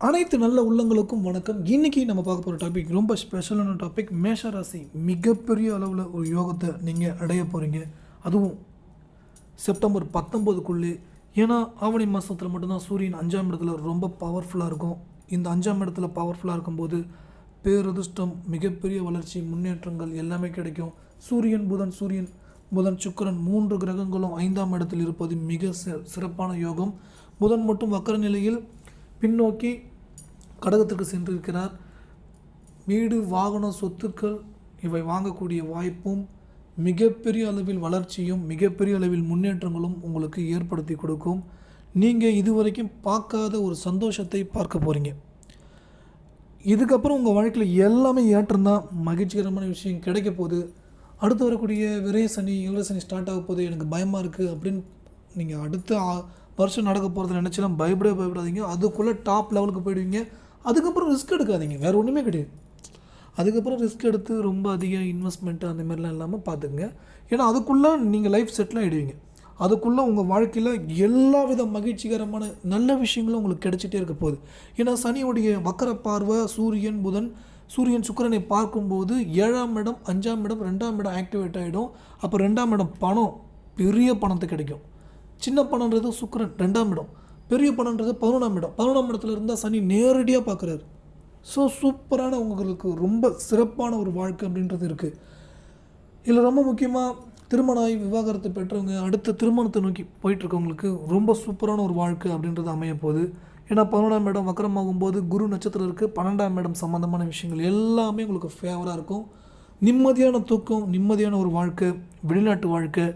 அனைத்து நல்ல உள்ளங்களுக்கும் வணக்கம். இன்றைக்கி நம்ம பார்க்க போகிற டாபிக் ரொம்ப ஸ்பெஷலான டாபிக் மேஷ ராசி மிகப்பெரிய அளவில் ஒரு யோகத்தை நீங்கள் அடைய போகிறீங்க அதுவும் செப்டம்பர் பத்தொம்போதுக்குள்ளே ஏன்னா ஆவணி மாதத்தில் மட்டும்தான் சூரியன் அஞ்சாம் இடத்துல ரொம்ப பவர்ஃபுல்லாக இருக்கும். இந்த அஞ்சாம் இடத்துல பவர்ஃபுல்லாக இருக்கும்போது பேரதிர்ஷ்டம் மிகப்பெரிய வளர்ச்சி முன்னேற்றங்கள் எல்லாமே கிடைக்கும். சூரியன் புதன் சூரியன் புதன் சுக்கிரன் மூன்று கிரகங்களும் ஐந்தாம் இடத்தில் இருப்பது மிக சிறப்பான யோகம். புதன் மட்டும் வக்கர நிலையில் பின்னோக்கி கடகத்திற்கு சென்றிருக்கிறார். வீடு வாகனம் சொத்துக்கள் இவை வாங்கக்கூடிய வாய்ப்பும் மிகப்பெரிய அளவில் வளர்ச்சியும் மிகப்பெரிய அளவில் முன்னேற்றங்களும் உங்களுக்கு ஏற்படுத்தி கொடுக்கும். நீங்கள் இதுவரைக்கும் பார்க்காத ஒரு சந்தோஷத்தை பார்க்க போகிறீங்க இதுக்கப்புறம் உங்கள் வாழ்க்கையில் எல்லாமே ஏற்றம்தான் மகிழ்ச்சிகரமான விஷயம் கிடைக்க போகுது. அடுத்து வரக்கூடிய விரைசனி சனி ஸ்டார்ட் ஆக போது எனக்கு பயமாக இருக்குது அப்படின்னு நீங்கள் அடுத்த ஆ- வருஷம் நடக்க போகிறது நினச்சலாம் பயப்படவே பயப்படாதீங்க. அதுக்குள்ளே டாப் லெவலுக்கு போயிடுவீங்க. அதுக்கப்புறம் ரிஸ்க் எடுக்காதீங்க. வேறு ஒன்றுமே கிடையாது. அதுக்கப்புறம் ரிஸ்க் எடுத்து ரொம்ப அதிக இன்வெஸ்ட்மெண்ட்டு அந்த மாதிரிலாம் இல்லாமல் பார்த்துக்குங்க ஏன்னா அதுக்குள்ளே நீங்கள் லைஃப் செட்டில் ஆகிடுவீங்க அதுக்குள்ளே உங்கள் வாழ்க்கையில் எல்லா வித மகிழ்ச்சிகரமான நல்ல விஷயங்களும் உங்களுக்கு கிடைச்சிட்டே இருக்க போகுது. ஏன்னா சனியுடைய வக்கர பார்வை சூரியன் புதன் சூரியன் சுக்கிரனை பார்க்கும்போது ஏழாம் இடம் அஞ்சாம் இடம் ரெண்டாம் இடம் ஆக்டிவேட் ஆகிடும் அப்போ ரெண்டாம் இடம் பணம் பெரிய பணத்தை கிடைக்கும். சின்ன பணன்றது சுக்கரன் ரெண்டாம் இடம். பெரிய பணன்றது பதினொன்றாம் இடம். பதினொன்றாம் இடத்துல இருந்தால் சனி நேரடியாக பார்க்குறாரு ஸோ சூப்பரான உங்களுக்கு ரொம்ப சிறப்பான ஒரு வாழ்க்கை அப்படின்றது இருக்குது இதில் ரொம்ப முக்கியமாக திருமணம் ஆகி விவாகரத்து பெற்றவங்க அடுத்த திருமணத்தை நோக்கி போயிட்டுருக்கவங்களுக்கு ரொம்ப சூப்பரான ஒரு வாழ்க்கை அப்படின்றது அமைய போகுது. ஏன்னா பதினொன்றாம் இடம் வக்கரமாகும் போது குரு நட்சத்திரம் இருக்குது பன்னெண்டாம் இடம் சம்மந்தமான விஷயங்கள் எல்லாமே உங்களுக்கு ஃபேவராக இருக்கும். நிம்மதியான தூக்கம் நிம்மதியான ஒரு வாழ்க்கை வெளிநாட்டு வாழ்க்கை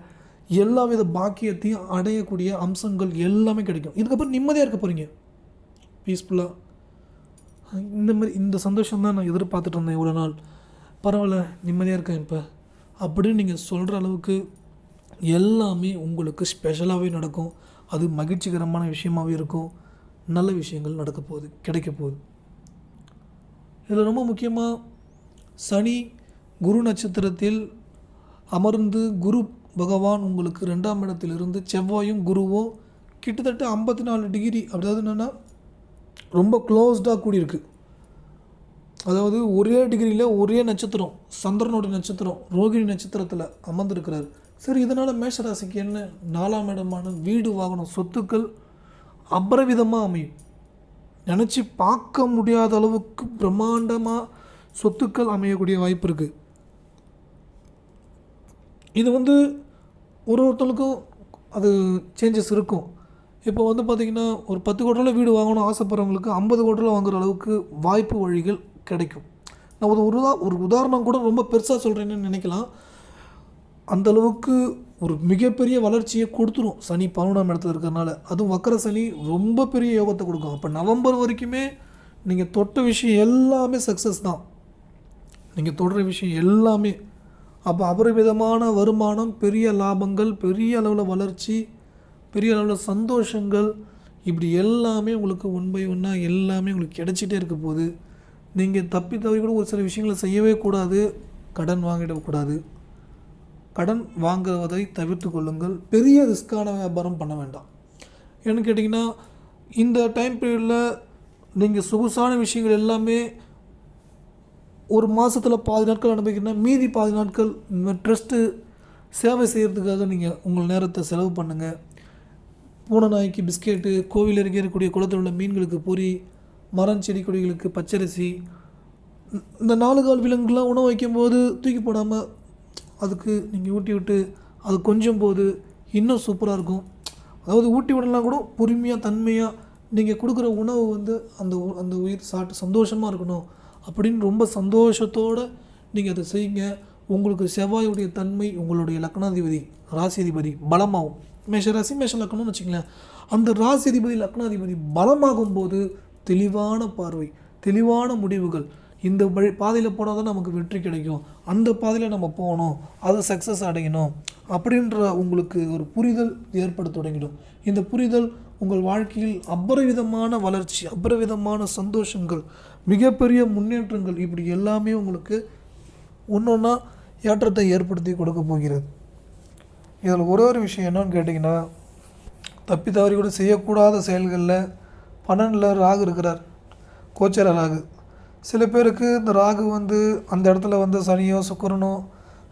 எல்லா வித பாக்கியத்தையும் அடையக்கூடிய அம்சங்கள் எல்லாமே கிடைக்கும். இதுக்கப்புறம் நிம்மதியாக இருக்க போகிறீங்க பீஸ்ஃபுல்லாக இந்த மாதிரி இந்த சந்தோஷம் தான் நான் எதிர்பார்த்துட்டு இருந்தேன் இவ்வளோ நாள். பரவாயில்ல நிம்மதியாக இருக்கேன் இப்போ. அப்படின்னு நீங்கள் சொல்கிற அளவுக்கு எல்லாமே உங்களுக்கு ஸ்பெஷலாகவே நடக்கும். அது மகிழ்ச்சிகரமான விஷயமாகவே இருக்கும். நல்ல விஷயங்கள் நடக்க போகுது கிடைக்க போகுது. இதில் ரொம்ப முக்கியமாக சனி குரு நட்சத்திரத்தில் அமர்ந்து குரு பகவான் உங்களுக்கு ரெண்டாம் இடத்திலிருந்து செவ்வாயும் குருவும் கிட்டத்தட்ட ஐம்பத்தி நாலு டிகிரி அதாவது என்னென்னா ரொம்ப க்ளோஸ்டாக கூடியிருக்கு. அதாவது ஒரே டிகிரியில் ஒரே நட்சத்திரம் சந்திரனோட நட்சத்திரம் ரோகிணி நட்சத்திரத்தில் அமர்ந்திருக்கிறார். சரி இதனால் மேஷராசிக்கு என்ன? நாலாம் இடமான வீடு வாகனம் சொத்துக்கள் அபரவிதமாக அமையும். நினச்சி பார்க்க முடியாத அளவுக்கு பிரம்மாண்டமாக சொத்துக்கள் அமையக்கூடிய வாய்ப்பு இருக்குது இது வந்து ஒரு ஒருத்தருக்கும் அது சேஞ்சஸ் இருக்கும். இப்போ வந்து பார்த்திங்கன்னா ஒரு பத்து கோட்டில் வீடு வாங்கணும் ஆசைப்படுறவங்களுக்கு ஐம்பது கோட்டில் வாங்குகிற அளவுக்கு வாய்ப்பு வழிகள் கிடைக்கும். நான் ஒரு ஒரு உதா- ஒரு உதாரணம் கூட ரொம்ப பெருசாக சொல்கிறேன்னு நினைக்கலாம். அந்த அளவுக்கு ஒரு மிகப்பெரிய வளர்ச்சியை கொடுத்துரும் சனி பன்னெண்டாம் இடத்துல இருக்கிறனால அதுவும் வக்கர சனி ரொம்ப பெரிய யோகத்தை கொடுக்கும். அப்போ நவம்பர் வரைக்குமே நீங்கள் தொட்ட விஷயம் எல்லாமே சக்ஸஸ் தான். நீங்கள் தொடுற விஷயம் எல்லாமே அப்போ அபரிமிதமான வருமானம் பெரிய லாபங்கள் பெரிய அளவில் வளர்ச்சி பெரிய அளவில் சந்தோஷங்கள் இப்படி எல்லாமே உங்களுக்கு ஒன் பை ஒன்னாக எல்லாமே உங்களுக்கு கிடைச்சிட்டே இருக்க போகுது நீங்கள் தப்பி தவறி கூட ஒரு சில விஷயங்களை செய்யவே கூடாது கடன் வாங்கிடக்கூடாது கடன் வாங்குவதை தவிர்த்து கொள்ளுங்கள். பெரிய ரிஸ்க்கான வியாபாரம் பண்ண வேண்டாம். ஏன்னு கேட்டிங்கன்னா இந்த டைம் பீரியடில் நீங்கள் சொகுசான விஷயங்கள் எல்லாமே ஒரு மாதத்தில் பாதி நாட்கள் அனுபவிக்கிறீங்கன்னா மீதி பாதி நாட்கள் இந்த ட்ரஸ்ட்டு சேவை செய்கிறதுக்காக நீங்கள் உங்கள் நேரத்தை செலவு பண்ணுங்கள் பூனை நாய்க்கு பிஸ்கெட்டு கோவில் அருகே இருக்கக்கூடிய குளத்தில் உள்ள மீன்களுக்கு பொறி மரம் செடி கொடிகளுக்கு பச்சரிசி இந்த- நாலு கால் விலங்குலாம் உணவு வைக்கும்போது தூக்கி போடாமல் அதுக்கு நீங்கள் ஊட்டி விட்டு அது கொஞ்சம் போது இன்னும் சூப்பராக இருக்கும். அதாவது ஊட்டி விடலாம் கூட பொறுமையாக தன்மையாக நீங்கள் கொடுக்குற உணவு வந்து அந்த உ- அந்த உயிர் சாப்பிட்டு சந்தோஷமாக இருக்கணும். அப்படின்னு ரொம்ப சந்தோஷத்தோடு நீங்கள் அதை செய்யுங்க. உங்களுக்கு செவ்வாயுடைய தன்மை உங்களுடைய லக்னாதிபதி ராசியதிபதி பலமாகும். மேஷ ராசி மேஷ லக்னம்னு வச்சுங்களேன் அந்த ராசிதிபதி லக்னாதிபதி பலமாகும் போது தெளிவான பார்வை தெளிவான முடிவுகள். இந்த வழி பாதையில் போனால் தான் நமக்கு வெற்றி கிடைக்கும். அந்த பாதையில் நம்ம போகணும். அதை சக்ஸஸ் அடையணும். அப்படின்ற உங்களுக்கு ஒரு புரிதல் ஏற்பட தொடங்கிடும். இந்த புரிதல் உங்கள் வாழ்க்கையில் அப்புறவிதமான வளர்ச்சி அபரிவிதமான சந்தோஷங்கள் மிகப்பெரிய முன்னேற்றங்கள் இப்படி எல்லாமே உங்களுக்கு ஒன்று ஒன்றா ஏற்றத்தை ஏற்படுத்தி கொடுக்க போகிறது. இதில் ஒரே ஒரு விஷயம் என்னன்னு கேட்டிங்கன்னா தப்பி தவறி கூட செய்யக்கூடாத செயல்களில் பன்னெண்டில் ராகு இருக்கிறார். கோச்சர ராகு. சில பேருக்கு இந்த ராகு வந்து அந்த இடத்துல வந்து சனியோ சுக்கரனோ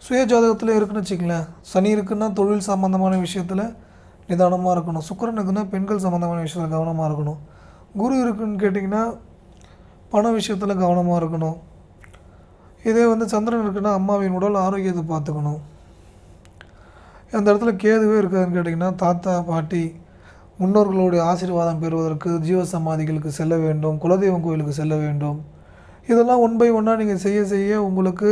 சுய ஜாதகத்தில் இருக்குன்னு வச்சுக்கங்களேன். சனி இருக்குன்னா தொழில் சம்மந்தமான விஷயத்தில் நிதானமாக இருக்கணும். சுக்கரனுக்குன்னா பெண்கள் சம்மந்தமான விஷயத்தில் கவனமாக இருக்கணும். குரு இருக்குன்னு கேட்டிங்கன்னா பண விஷயத்தில் கவனமாக இருக்கணும். இதே வந்து சந்திரன் இருக்குன்னா அம்மாவின் உடல் ஆரோக்கியத்தை பார்த்துக்கணும். அந்த இடத்துல கேதுவே இருக்காதுன்னு கேட்டிங்கன்னா தாத்தா பாட்டி முன்னோர்களுடைய ஆசீர்வாதம் பெறுவதற்கு ஜீவ சமாதிகளுக்கு செல்ல வேண்டும் குலதெய்வம் கோயிலுக்கு செல்ல வேண்டும். இதெல்லாம் ஒன் பை ஒன்னாக நீங்கள் செய்ய செய்ய உங்களுக்கு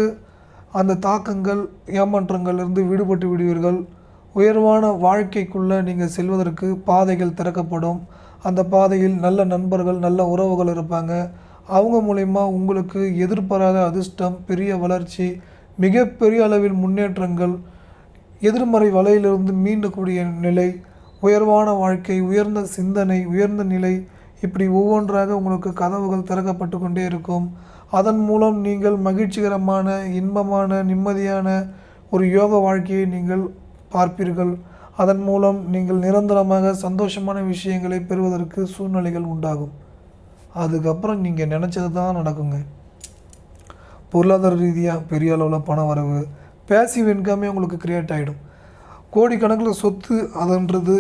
அந்த தாக்கங்கள் ஏமாற்றங்கள்லேருந்து விடுபட்டு விடுவீர்கள். உயர்வான வாழ்க்கைக்குள்ளே நீங்கள் செல்வதற்கு பாதைகள் திறக்கப்படும். அந்த பாதையில் நல்ல நண்பர்கள் நல்ல உறவுகள் இருப்பாங்க. அவங்க மூலயமா உங்களுக்கு எதிர்பாராத அதிர்ஷ்டம் பெரிய வளர்ச்சி மிகப்பெரிய அளவில் முன்னேற்றங்கள் எதிர்மறை வலையிலிருந்து மீண்டக்கூடிய நிலை உயர்வான வாழ்க்கை உயர்ந்த சிந்தனை உயர்ந்த நிலை இப்படி ஒவ்வொன்றாக உங்களுக்கு கதவுகள் திறக்கப்பட்டு கொண்டே இருக்கும். அதன் மூலம் நீங்கள் மகிழ்ச்சிகரமான இன்பமான நிம்மதியான ஒரு யோக வாழ்க்கையை நீங்கள் பார்ப்பீர்கள். அதன் மூலம் நீங்கள் நிரந்தரமாக சந்தோஷமான விஷயங்களை பெறுவதற்கு சூழ்நிலைகள் உண்டாகும். அதுக்கப்புறம் நீங்கள் நினச்சது தான் நடக்குங்க. பொருளாதார ரீதியாக பெரிய அளவில் பண வரவு பேசிவ் இன்கமே உங்களுக்கு க்ரியேட் ஆகிடும் கோடிக்கணக்கில் சொத்து அதன்றது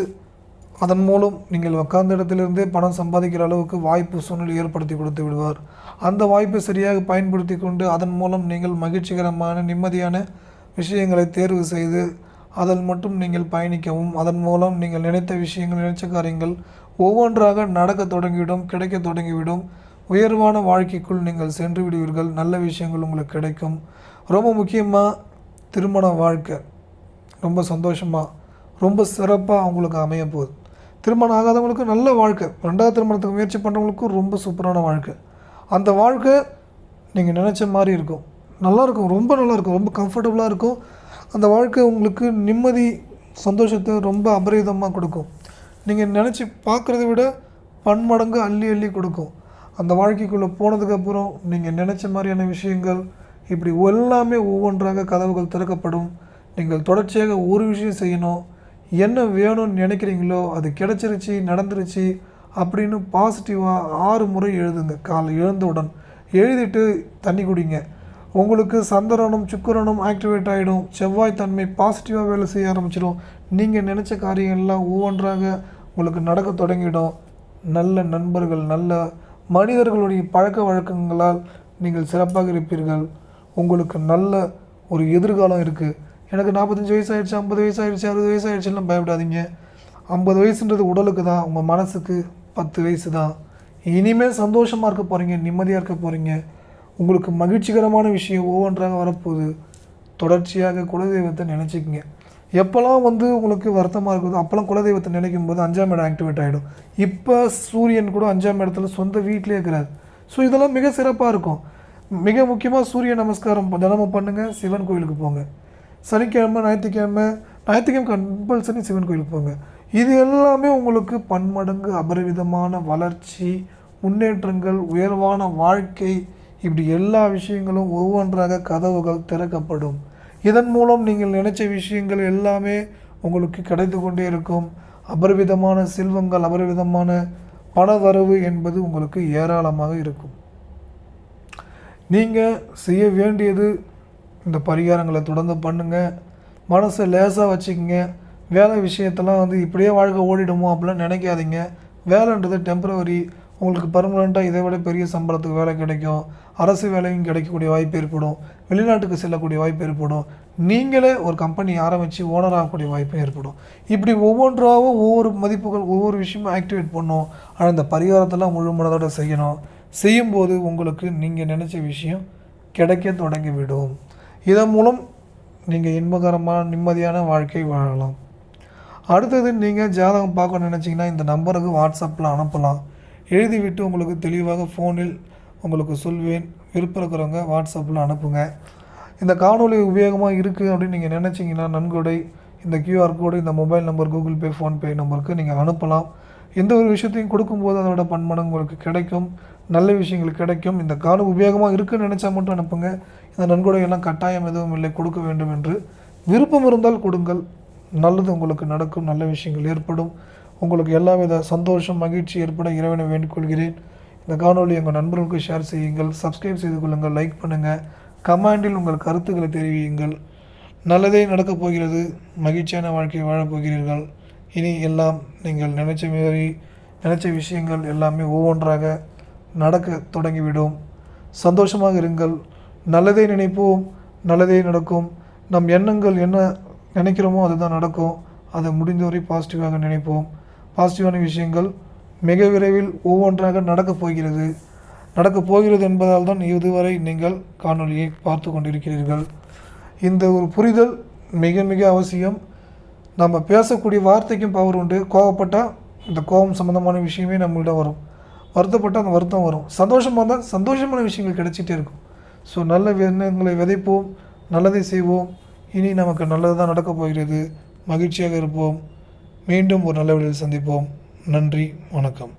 அதன் மூலம் நீங்கள் உட்கார்ந்த இடத்திலிருந்தே பணம் சம்பாதிக்கிற அளவுக்கு வாய்ப்பு சூழ்நிலை ஏற்படுத்தி கொடுத்து விடுவார். அந்த வாய்ப்பை சரியாக பயன்படுத்தி கொண்டு அதன் மூலம் நீங்கள் மகிழ்ச்சிகரமான நிம்மதியான விஷயங்களை தேர்வு செய்து அதில் மட்டும் நீங்கள் பயணிக்கவும் அதன் மூலம் நீங்கள் நினைத்த விஷயங்கள் நினைச்ச காரியங்கள் ஒவ்வொன்றாக நடக்க தொடங்கிவிடும் கிடைக்க தொடங்கிவிடும். உயர்வான வாழ்க்கைக்குள் நீங்கள் சென்று விடுவீர்கள். நல்ல விஷயங்கள் உங்களுக்கு கிடைக்கும். ரொம்ப முக்கியமாக திருமண வாழ்க்கை. ரொம்ப சந்தோஷமாக ரொம்ப சிறப்பாக அவங்களுக்கு அமைய போகுது. திருமணம் ஆகாதவங்களுக்கு நல்ல வாழ்க்கை. ரெண்டாவது திருமணத்துக்கு முயற்சி பண்ணுறவங்களுக்கும் ரொம்ப சூப்பரான வாழ்க்கை. அந்த வாழ்க்கை நீங்கள் நினச்ச மாதிரி இருக்கும். நல்லாயிருக்கும் ரொம்ப நல்லாயிருக்கும் ரொம்ப கம்ஃபர்டபுளாக இருக்கும். அந்த வாழ்க்கை உங்களுக்கு நிம்மதி சந்தோஷத்தை ரொம்ப அபரிதமாக கொடுக்கும். நீங்கள் நினச்சி பார்க்குறத விட பன்மடங்கு அள்ளி அள்ளி கொடுக்கும். அந்த வாழ்க்கைக்குள்ளே போனதுக்கப்புறம் நீங்கள் நினச்ச மாதிரியான விஷயங்கள் இப்படி எல்லாமே ஒவ்வொன்றாக கதவுகள் திறக்கப்படும். நீங்கள் தொடர்ச்சியாக ஒரு விஷயம் செய்யணும். என்ன வேணும்னு நினைக்கிறீங்களோ அது கிடச்சிருச்சு நடந்துருச்சு அப்படின்னு பாசிட்டிவாக ஆறு முறை எழுதுங்க. காலை எழுந்தவுடன் எழுதிட்டு தண்ணி குடிங்க. உங்களுக்கு சந்திரனும் சுக்கரனும் ஆக்டிவேட் ஆகிடும் செவ்வாய் தன்மை பாசிட்டிவாக வேலை செய்ய ஆரம்பிச்சிடும். நீங்கள் நினச்ச காரியங்கள்லாம் ஒவ்வொன்றாக உங்களுக்கு நடக்க தொடங்கிடும். நல்ல நண்பர்கள் நல்ல மனிதர்களுடைய பழக்க வழக்கங்களால் நீங்கள் சிறப்பாக இருப்பீர்கள். உங்களுக்கு நல்ல ஒரு எதிர்காலம் இருக்குது எனக்கு நாற்பத்தஞ்சு வயசு ஆயிடுச்சு ஐம்பது வயசு ஆயிடுச்சு அறுபது வயசு ஆயிடுச்சுலாம் பயப்படாதீங்க. ஐம்பது வயசுன்றது உடலுக்கு தான் உங்கள் மனசுக்கு பத்து வயசு தான். இனிமேல் சந்தோஷமாக இருக்க போகிறீங்க நிம்மதியாக இருக்க போகிறீங்க உங்களுக்கு மகிழ்ச்சிகரமான விஷயம் ஒவ்வொன்றாக வரப்போகுது. தொடர்ச்சியாக குலதெய்வத்தை நினச்சிக்கங்க. எப்போல்லாம் வந்து உங்களுக்கு வருத்தமாக இருக்குதோ அப்போல்லாம் குலதெய்வத்தை நினைக்கும் போது அஞ்சாம் இடம் ஆக்டிவேட் ஆகிடும் இப்போ சூரியன் கூட அஞ்சாம் இடத்துல சொந்த வீட்டிலே இருக்கிறார். ஸோ இதெல்லாம் மிக சிறப்பாக இருக்கும். மிக முக்கியமாக சூரிய நமஸ்காரம் தினமும் பண்ணுங்கள் சிவன் கோயிலுக்கு போங்க. சனிக்கிழமை ஞாயிற்றுக்கிழமை ஞாயிற்றுக்கிழமை கம்பல்சரி சிவன் கோயிலுக்கு போங்க. இது எல்லாமே உங்களுக்கு பன்மடங்கு அபரிவிதமான வளர்ச்சி முன்னேற்றங்கள் உயர்வான வாழ்க்கை இப்படி எல்லா விஷயங்களும் ஒவ்வொன்றாக கதவுகள் திறக்கப்படும். இதன் மூலம் நீங்கள் நினைச்ச விஷயங்கள் எல்லாமே உங்களுக்கு கிடைத்து கொண்டே இருக்கும். அபரிவிதமான செல்வங்கள் அபரிவிதமான பணவரவு என்பது உங்களுக்கு ஏராளமாக இருக்கும். நீங்கள் செய்ய வேண்டியது இந்த பரிகாரங்களை தொடர்ந்து பண்ணுங்கள் மனசை லேசாக வச்சுக்கோங்க. வேலை விஷயத்தெல்லாம் வந்து இப்படியே வாழ்க்கை ஓடிடுமோ அப்படிலாம் நினைக்காதீங்க. வேலைன்றது டெம்பரவரி உங்களுக்கு பர்மனெண்ட்டாக இதை விட பெரிய சம்பளத்துக்கு வேலை கிடைக்கும். அரசு வேலையும் கிடைக்கக்கூடிய வாய்ப்பு ஏற்படும். வெளிநாட்டுக்கு செல்லக்கூடிய வாய்ப்பு ஏற்படும். நீங்களே ஒரு கம்பெனி ஆரம்பித்து ஓனர் ஆகக்கூடிய வாய்ப்பும் ஏற்படும். இப்படி ஒவ்வொன்றாகவும் ஒவ்வொரு மதிப்புகள் ஒவ்வொரு விஷயமும் ஆக்டிவேட் பண்ணும். ஆனால் இந்த பரிகாரத்தெல்லாம் முழுமனதோடு செய்யணும். செய்யும்போது உங்களுக்கு நீங்கள் நினச்ச விஷயம் கிடைக்க தொடங்கிவிடும். இதன் மூலம் நீங்கள் இன்பகரமான நிம்மதியான வாழ்க்கை வாழலாம். அடுத்தது நீங்கள் ஜாதகம் பார்க்க நினச்சிங்கன்னா இந்த நம்பருக்கு வாட்ஸ்அப்பில் அனுப்பலாம். எழுதிவிட்டு உங்களுக்கு தெளிவாக ஃபோனில் உங்களுக்கு சொல்வேன். விருப்பம் இருக்கிறவங்க வாட்ஸ்அப்பில் அனுப்புங்க. இந்த காணொளி உபயோகமாக இருக்குது அப்படின்னு நீங்கள் நினச்சிங்கன்னா நன்கொடை. இந்த கியூஆர் கோடு இந்த mobile number Google Pay PhonePe நம்பருக்கு நீங்கள் அனுப்பலாம். எந்த ஒரு விஷயத்தையும் கொடுக்கும்போது அதோட பன்மனம் உங்களுக்கு கிடைக்கும். நல்ல விஷயங்கள் கிடைக்கும். இந்த காலம் உபயோகமாக இருக்குன்னு நினச்சா மட்டும் அனுப்புங்க. இந்த நன்கொடையெல்லாம் கட்டாயம் எதுவும் இல்லை. கொடுக்க வேண்டும் என்று விருப்பம் இருந்தால் கொடுங்கள். நல்லது உங்களுக்கு நடக்கும். நல்ல விஷயங்கள் ஏற்படும். உங்களுக்கு எல்லாவித சந்தோஷம் மகிழ்ச்சி ஏற்பட இறைவனை வேண்டிக்கொள்கிறேன். இந்த காணொளி உங்கள் நண்பர்களுக்கு ஷேர் செய்யுங்கள் சப்ஸ்கிரைப் செய்து கொள்ளுங்கள் லைக் பண்ணுங்கள் கமெண்டில் உங்கள் கருத்துக்களை தெரிவியுங்கள். நல்லதே நடக்கப் போகிறது மகிழ்ச்சியான வாழ்க்கையை வாழப்போகிறீர்கள் இனி எல்லாம் நீங்கள் நினைச்ச மாரி நினைச்ச விஷயங்கள் எல்லாமே ஒவ்வொன்றாக நடக்க தொடங்கிவிடும். சந்தோஷமாக இருங்கள். நல்லதே நினைப்போம் நல்லதே நடக்கும். நம் எண்ணங்கள் என்ன நினைக்கிறோமோ அதுதான் நடக்கும். அதை முடிந்தவரை பாசிட்டிவாக நினைப்போம். பாசிட்டிவான விஷயங்கள் மிக விரைவில் ஒவ்வொன்றாக நடக்கப் போகிறது. நடக்கப் போகிறது என்பதால் தான் இதுவரை நீங்கள் காணொலியை பார்த்து கொண்டிருக்கிறீர்கள். இந்த ஒரு புரிதல் மிக மிக அவசியம். நம்ம பேசக்கூடிய வார்த்தைக்கும் பவர் உண்டு. கோவப்பட்டால் இந்த கோபம் சம்மந்தமான விஷயமே நம்மளிடம் வரும். வருத்தப்பட்டால் அந்த வருத்தம் வரும். சந்தோஷமாக இருந்தால் சந்தோஷமான விஷயங்கள் கிடைச்சிட்டே இருக்கும். ஸோ நல்ல எண்ணங்களை விதைப்போம். நல்லதை செய்வோம். இனி நமக்கு நல்லது தான் நடக்கப் போகிறது. மகிழ்ச்சியாக இருப்போம். மீண்டும் ஒரு நல்ல வழியில் சந்திப்போம். நன்றி வணக்கம்.